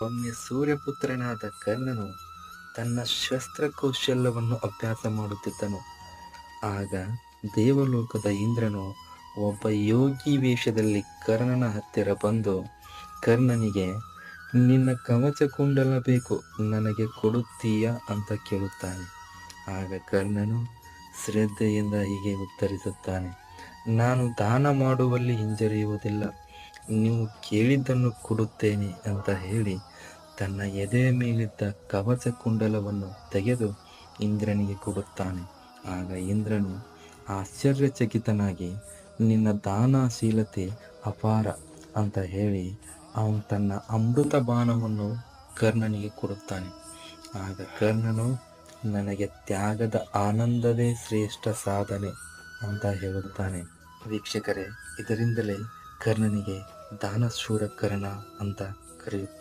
ಒಮ್ಮೆ ಸೂರ್ಯಪುತ್ರನಾದ ಕರ್ಣನು ತನ್ನ ಶಸ್ತ್ರಕೌಶಲ್ಯವನ್ನು ಅಭ್ಯಾಸ ಮಾಡುತ್ತಿದ್ದನು. ಆಗ ದೇವಲೋಕದ ಇಂದ್ರನು ಒಬ್ಬ ಯೋಗಿ ವೇಷದಲ್ಲಿ ಕರ್ಣನ ಹತ್ತಿರ ಬಂದು ಕರ್ಣನಿಗೆ, ನಿನ್ನ ಕವಚ ಕುಂಡಲ ಬೇಕು, ನನಗೆ ಕೊಡುತ್ತೀಯಾ? ಅಂತ ಕೇಳುತ್ತಾನೆ. ಆಗ ಕರ್ಣನು ಶ್ರದ್ಧೆಯಿಂದ ಹೀಗೆ ಉತ್ತರಿಸುತ್ತಾನೆ, ನಾನು ದಾನ ಮಾಡುವಲ್ಲಿ ಹಿಂಜರಿಯುವುದಿಲ್ಲ. ನೀವು ಕೇಳಿದ್ದನ್ನು ಕೊಡುತ್ತೇನೆ ಅಂತ ಹೇಳಿ ತನ್ನ ಎದೆಯ ಮೇಲಿದ್ದ ಕವಚ ಕುಂಡಲವನ್ನು ತೆಗೆದು ಇಂದ್ರನಿಗೆ ಕೊಡುತ್ತಾನೆ. ಆಗ ಇಂದ್ರನು ಆಶ್ಚರ್ಯಚಕಿತನಾಗಿ, ನಿನ್ನ ದಾನಶೀಲತೆ ಅಪಾರ ಅಂತ ಹೇಳಿ ಅವನು ತನ್ನ ಅಮೃತ ಬಾಣವನ್ನು ಕರ್ಣನಿಗೆ ಕೊಡುತ್ತಾನೆ. ಆಗ ಕರ್ಣನು, ನನಗೆ ತ್ಯಾಗದ ಆನಂದವೇ ಶ್ರೇಷ್ಠ ಸಾಧನೆ ಅಂತ ಹೇಳುತ್ತಾನೆ. ವೀಕ್ಷಕರೇ, ಇದರಿಂದಲೇ ಕರ್ಣನಿಗೆ ದಾನಶೂರ ಕರ್ಣ ಅಂತ ಕರೆಯುತ್ತಾರೆ.